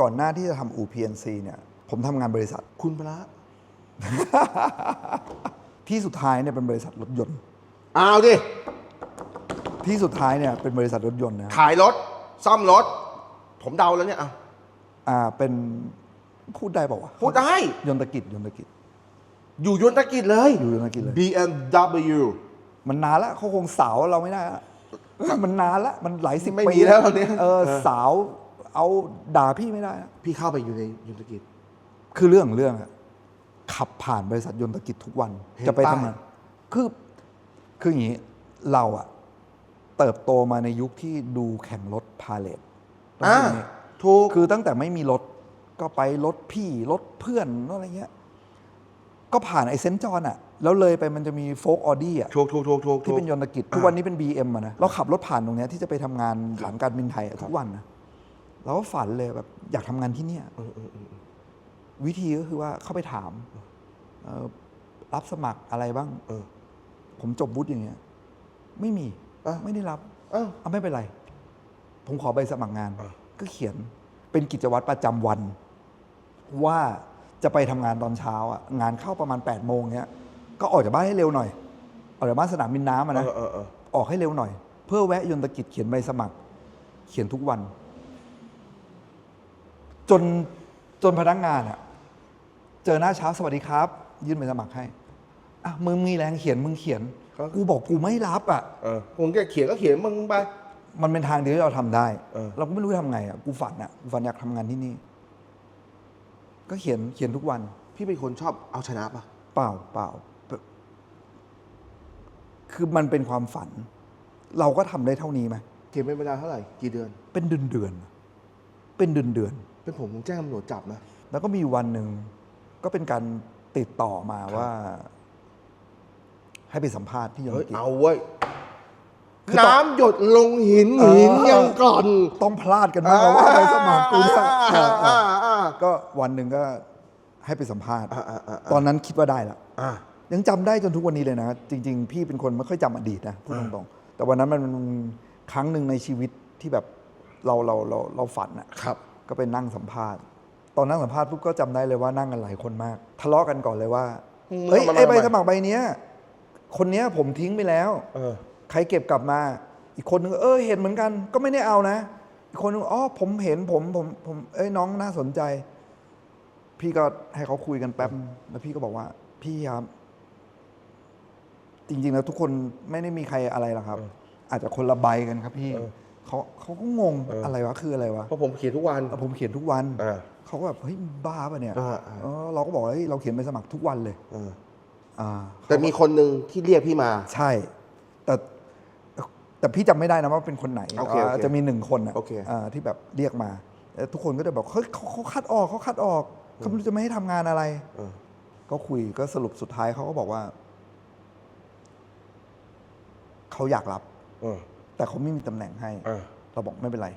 ก่อนหน้าที่จะทำอู PNC เนี่ย ผมทำงานบริษัทคุณพระ ที่สุดท้ายเนี่ยเป็นบริษัทรถยนต์ เอาดิ ที่สุดท้ายเนี่ยเป็นบริษัทรถยนต์นะขายรถ ซ่อมรถ ผมเดาแล้วเนี่ยเอาอ่าเป็นพูดได้บอกว่าวะพูดได้ ยนตกิจยนตกิจ อยู่ยนตกิจเลย อยู่ยนตกิจเลย BMW มันนานแล้วเขาคงสาวเราไม่ได้ละมันนานละมันหลายสิบไม่ปีมีแล้วตอนนี้ เออสาว เอาด่าพี่ไม่ได้ละพี่เข้าไปอยู่ในยนตกิจคือเรื่องของเรื่องอะขับผ่านบริษัทยนตกิจทุกวัน เห็นจะไปป้ายทำงานคือคืออย่างนี้เราอะเติบโตมาในยุคที่ดูแข่งรถพาเลทต้องอ่าพูดอย่างนี้ ถูก คือตั้งแต่ไม่มีรถก็ไปรถพี่รถเพื่อนอะไรเงี้ย ก็ผ่านไอเซนจอนอะแล้วเลยไปมันจะมีโฟกออดี้อะถูกถูกถูกถูกที่เป็นยนตกิจทุกวันนี้เป็น BM อะนะเราขับรถผ่านตรงเนี้ยที่จะไปทำงานหลังการบินไทยอะทุกวันนะ เราก็ฝันเลยแบบอยากทำงานที่เนี่ยเออเออเออวิธีก็คือว่าเข้าไปถามเอ่อรับสมัครอะไรบ้าง เออ ผมจบวุฒิอย่างเงี้ย ไม่มีอะไม่ได้รับเอ้าเอาไม่เป็นไร ผมขอใบสมัครงาน อะ ก็เขียนเป็นกิจวัตรประจำวัน ว่าจะไปทำงานตอนเช้าอะงานเข้าประมาณ8ปดโมงเงี้ย ก็ออกจากบ้านให้เร็วหน่อยออกจากบ้านสนามบินน้ำอะนะ เออเออเออออกให้เร็วหน่อย เพื่อแวะยนตกิจเขียนใบสมัคร เขียนทุกวัน จนจนพนักงานอะเจอหน้าเช้าสวัสดีครับ ยื่นใบสมัครให้อะมึงมีแรงเขียนมึงเขียนกูบอกกูไม่รับอะ เออผมจะเขียนก็เขียนมึงไป มันเป็นทางเดียวที่เราทำได้ เออ เราก็ไม่รู้ทำไงอะ กูฝันอะ กูฝันอยากทำงานที่นี่ ก็เขียนเขียนทุกวัน พี่เป็นคนชอบเอาชนะปะเปล่าเปล่า คือมันเป็นความฝัน เราก็ทำได้เท่านี้ไหม เขียนเป็นเวลาเท่าไหร่ กี่เดือน เป็นเดือนเดือนๆเป็นเดือนเดือนๆ เป็นผมผมแจ้งตำรวจจับนะ แล้วก็มีวันหนึ่งก็เป็นการติดต่อมาว่า ให้ไปสัมภาษณ์ที่ยนเฮ้ย กิจ เอาเว้ย คือต้องน้ำหยดลงหินเออหินยังก่อนต้องพลาดกันบ้างแล้วว่าไปสมัครกูเนี่ยอ่าอ่าอ่า ก็วันหนึ่งก็ให้ไปสัมภาษณ์ อ่าอ่าอ่า ตอนนั้นคิดว่าได้ละ อ่า ยังจำได้จนทุกวันนี้เลยนะ จริง ๆ พี่เป็นคนไม่ค่อยจำอดีตนะพูดตรงๆแต่วันนั้นมันเป็นครั้งหนึ่งในชีวิตที่แบบเราเราเราเราฝันอะครับ ก็ไปนั่งสัมภาษณ์ ตอนนั่งสัมภาษณ์ปุ๊บก็จำได้เลยว่านั่งกันหลายคนมาก ทะเลาะกันก่อนเลยว่าอืมเฮ้ยทำไมไอ้ใบทำไมสมัครใบเนี้ยคนเนี้ยผมทิ้งไปแล้วเออใครเก็บกลับมา อีกคนนึงก็เออเห็นเหมือนกัน ก็ไม่ได้เอานะ อีกคนนึงอ๋อผมเห็นผมผมผมเอ้ยน้องน่าสนใจ พี่ก็ให้เขาคุยกันแป๊บแล้วพี่ก็บอกว่า พี่ครับ จริง ๆ แล้วทุกคนไม่ได้มีใครอะไรหรอกครับเอออาจจะคนละใบกันครับพี่ เออเขาเขาก็งงเอออ อะไรวะคืออะไรวะเพราะผมเขียนทุกวันเออผมเขียนทุกวันอ่าเขาก็แบบเฮ้ยบ้าป่ะเนี่ยอ่าอ่า เออเราก็บอกว่าเฮ้ยเราเขียนใบสมัครทุกวันเลย เอออ่า แต่มีคนหนึ่งที่เรียกพี่มา ใช่ แต่แต่พี่จำไม่ได้นะว่าเป็นคนไหนโอเคโอเคอ่าจะมีหนึ่งคนอะโอเคอ่าที่แบบเรียกมาแล้วทุกคนก็จะบอกเฮ้ยเขาเขาคัดออกเขาคัดออกเขาไม่รู้จะไม่ให้ทำงานอะไร เออก็คุยก็สรุปสุดท้ายเขาก็บอกว่า เขาอยากรับ เออ แต่เขาไม่มีตำแหน่งให้เออเราบอกไม่เป็นไร